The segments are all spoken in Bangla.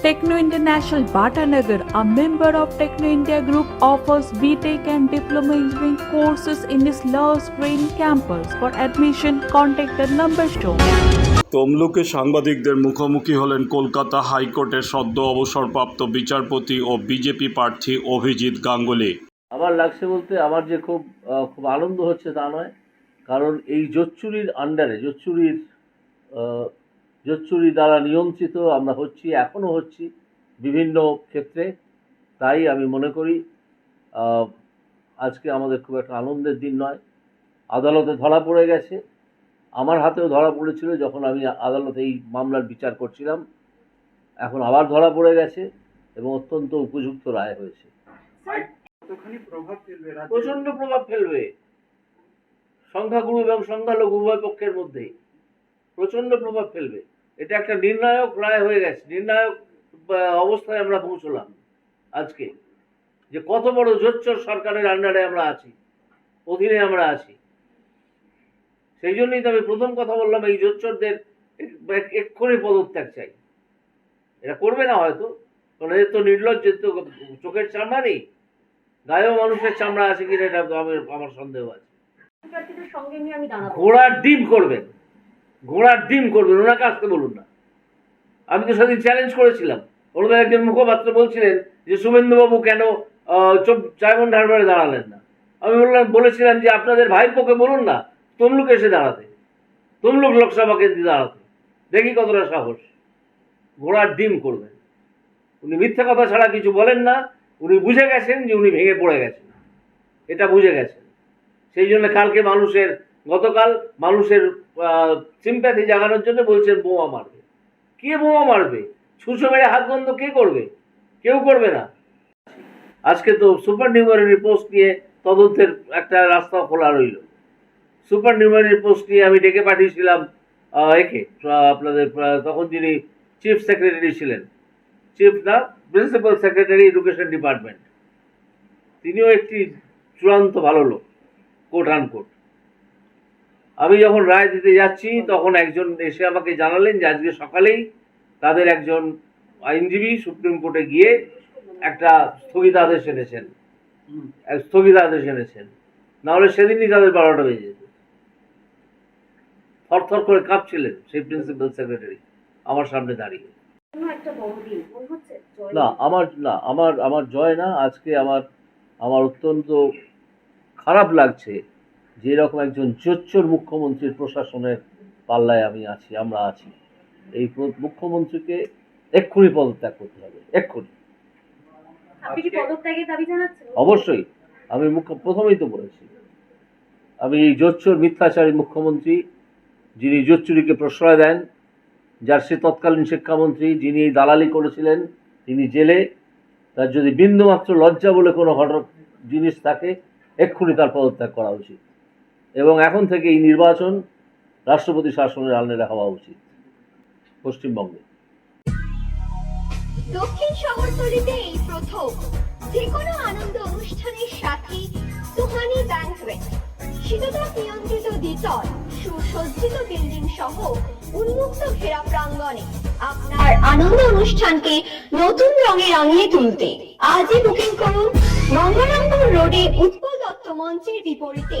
Techno International Bhatanagar, a member of Techno India Group, offers BTEC and Diploma Engineering courses in its Love Green campus. For admission, contact the number shown. তমলুকে সাংবাদিকদের মুখোমুখি হলেন কলকাতা হাইকোর্টের সদ্য অবসরপ্রাপ্ত বিচারপতি ও বিজেপি প্রার্থী অভিজিৎ গাঙ্গুলি আমার লাগছে বলতে আমার যে খুব খুব আনন্দ হচ্ছে তা নয় কারণ এই জোচ্চুরির আন্ডারে জোচ্চুরির জোচ্চুরি দ্বারা নিয়ন্ত্রিত আমরা হচ্ছি এখনও হচ্ছি বিভিন্ন ক্ষেত্রে। তাই আমি মনে করি আজকে আমাদের খুব একটা আনন্দের দিন নয়। আদালতে ধরা পড়ে গেছে। আমার হাতেও ধরা পড়েছিল যখন আমি আদালতে এই মামলার বিচার করছিলাম। এখন আবার ধরা পড়ে গেছে এবং অত্যন্ত উপযুক্ত রায় হয়েছে। কতখানি প্রভাব ফেলবে প্রচণ্ড প্রভাব ফেলবে। সংখ্যাগুরু এবং সংখ্যালঘু উভয় পক্ষের মধ্যে। প্রচণ্ড প্রভাব ফেলবে। এটা একটা নির্ণায়ক রায় হয়ে গেছে। নির্ণায়ক অবস্থায় আমরা পৌঁছলাম আজকে। যে কত বড় জোচ্চর সরকারের আন্ডারে আমরা আছি অধীনে আমরা আছি। সেই জন্যই তো আমি প্রথম কথা বললাম এই জোচ্চরদের এক- এক- এক্ষুনি পদত্যাগ চাই। এটা করবে না হয়তো কারণ এদের তো নির্লজ্জ তো চোখের চামড়া নেই। গায়েও মানুষের চামড়া আছে কিনা এটা আমার সন্দেহ আছে। শিক্ষার্থীদের সঙ্গে নিয়ে আমি দাঁড়াবো। ঘোড়ার ডিম করবেন ঘোড়ার ডিম করবেন, ওনাকে আসতে বলুন না। আমি তো সেদিন চ্যালেঞ্জ করেছিলাম। ওনাদের একজন মুখপাত্র বলছিলেন যে শুভেন্দুবাবু কেন চাইমন হারবারে দাঁড়ালেন না? আমি বললাম, বলেছিলাম যে, আপনাদের ভাইপোকে বলুন না, তমলুক এসে দাঁড়াতে। তমলুক লোকসভা কেন্দ্রে দাঁড়াতে। দেখি কতটা সাহস। ঘোড়ার ডিম করবেন। উনি মিথ্যা কথা ছাড়া কিছু বলেন না। উনি বুঝে গেছেন যে, উনি ভেঙে পড়ে গেছেন। এটা বুঝে গেছেন। সেই জন্য কালকে মানুষের গতকাল মানুষের সিম্প্যাথি জাগানোর জন্য বলছেন বোমা মারবে। কে বোমা মারবে? ছুঁচো মেরে হাত বন্ধ কে করবে? কেউ করবে না। আজকে তো সুপার নিউমারি পোস্ট নিয়ে তদন্তের একটা রাস্তা খোলা রইল। সুপার নিউমারি পোস্ট নিয়ে আমি ডেকে পাঠিয়েছিলাম একে, আপনাদের তখন যিনি চিফ সেক্রেটারি ছিলেন। চিফ না প্রিন্সিপাল সেক্রেটারি এডুকেশন ডিপার্টমেন্ট তিনিও একটি চূড়ান্ত ভালো লোক কোট আন কোট আমি যখন রায় দিতে যাচ্ছি তখন একজন এসে আমাকে জানালেন যে আজকে সকালেই তাদের একজন আইনজীবী সুপ্রিম কোর্টে গিয়ে একটা স্থগিতাদেশ এনেছেন। এক স্থগিতাদেশ এনেছেন। নাহলে সেদিনই তাদের বারোটা বেজে যেত। থরথর করে কাঁপছিলেন সেই প্রিন্সিপাল সেক্রেটারি আমার সামনে দাঁড়িয়ে। না আমার না আমার আমার জয় না আজকে আমার আমার অত্যন্ত খারাপ লাগছে। যে এরকম একজন জোচ্চোর মুখ্যমন্ত্রীর প্রশাসনের পাল্লায় আমি আছি আমরা আছি। এই মুখ্যমন্ত্রীকে এক্ষুনি পদত্যাগ করতে হবে এক্ষুনি। আপনি কি পদত্যাগের দাবি জানাচ্ছেন? অবশ্যই। আমি মুখ্য প্রথমেই তো বলেছি আমি এই জোচ্চোর মিথ্যাচারী মুখ্যমন্ত্রী যিনি জোচ্চুরিকে প্রশ্রয় দেন যার সে তৎকালীন শিক্ষামন্ত্রী যিনি এই দালালি করেছিলেন তিনি জেলে তার যদি বিন্দুমাত্র লজ্জা বলে কোনো ঘটক জিনিস থাকে এক্ষুনি তার পদত্যাগ করা উচিত। এবং এখন থেকে এই নির্বাচন রাষ্ট্রপতি শাসনের আলনেরা হওয়া উচিত। পশ্চিমবঙ্গে। দক্ষিণ শহরতলিতে এই প্রথম যে কোনো আনন্দ অনুষ্ঠানের সাথে সুহানি ব্যাংকুয়েট শীততাপ নিয়ন্ত্রিত দ্বিতল, সুসজ্জিত বিল্ডিং সহ উন্মুক্ত ঘেরা প্রাঙ্গণে আপনার আনন্দ অনুষ্ঠানকে নতুন রঙে রাঙিয়ে তুলতে আজই বুকিং করুন গঙ্গারামপুর রোডে উৎপল দত্ত মঞ্চের বিপরীতে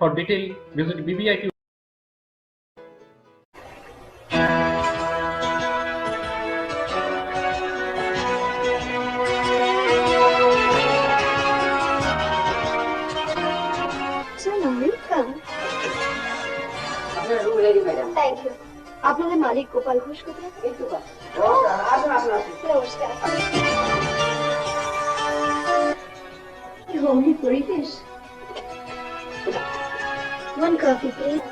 For detail, visit BBIT thank you আপনাদের মালিক গোপাল ঘোষ কোথায়? নমস্কার। পরিবেশ। ওয়ান কফি প্লিজ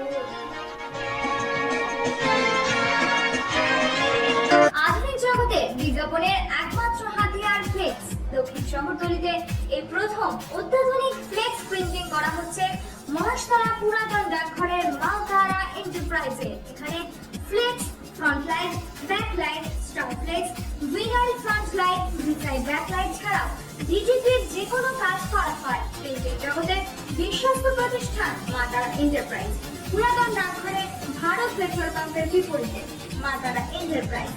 জীবনযাপনের একমাত্র হাতিয়ার ফ্লেক্স। দক্ষিণ শহরতলিতে এই প্রথম অত্যাধুনিক ফ্লেক্স প্রিন্টিং করা হচ্ছে মহাশতলা পুরাতন ডাকঘরের মালতারা এন্টারপ্রাইজে এখানে flex front light back light star flex winner front light ভিসাই back light ছাড়াও ডিজিপির যে কোনো কাজ করা হয়। প্রিন্টের জগতের বিশ্বস্ত প্রতিষ্ঠান মাতারা এন্টারপ্রাইজ পুরাতন ডাকঘরে ভারত পেট্রোল পাম্পের বিপরীতে মাতারা এন্টারপ্রাইজ